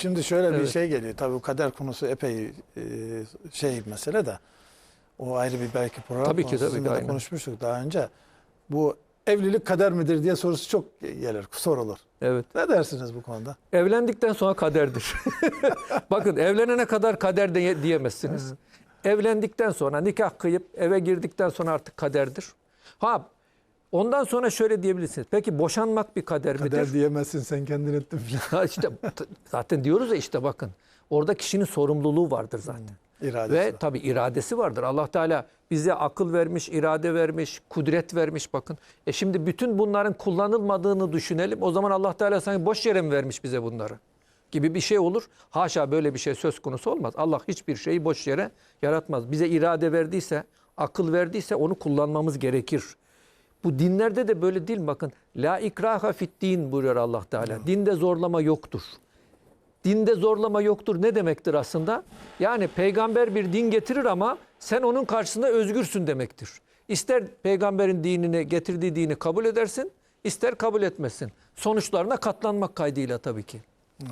Şimdi şöyle bir Evet. şey geliyor. Tabii bu kader konusu epey e, şey bir mesele de. O ayrı bir belki program Tabii ki, tabii ki, aynen. konuşmuştuk daha önce. Bu evlilik kader midir diye sorusu çok gelir, sorulur. Evet. Ne dersiniz bu konuda? Evlendikten sonra kaderdir. Bakın evlenene kadar kader de diyemezsiniz. Evlendikten sonra nikah kıyıp eve girdikten sonra artık kaderdir. Ha ondan sonra şöyle diyebilirsiniz. Peki boşanmak bir kader, Kader midir? diyemezsin sen kendin ettin falan. İşte zaten diyoruz ya işte bakın. Orada kişinin sorumluluğu vardır zaten. İradesi. Ve tabii iradesi vardır. Allah Teala bize akıl vermiş, irade vermiş, kudret vermiş bakın. E şimdi bütün bunların kullanılmadığını düşünelim. O zaman Allah Teala sanki boş yere mi vermiş bize bunları? Gibi bir şey olur. Haşa böyle bir şey söz konusu olmaz. Allah hiçbir şeyi boş yere yaratmaz. Bize irade verdiyse, akıl verdiyse onu kullanmamız gerekir. Bu dinlerde de böyle değil? Bakın. La ikraha fit din buyuruyor Allah Teala. Dinde zorlama yoktur. Dinde zorlama yoktur ne demektir aslında? Yani peygamber bir din getirir ama sen onun karşısında özgürsün demektir. İster peygamberin dinini getirdiği dini kabul edersin, ister kabul etmesin. Sonuçlarına katlanmak kaydıyla tabii ki.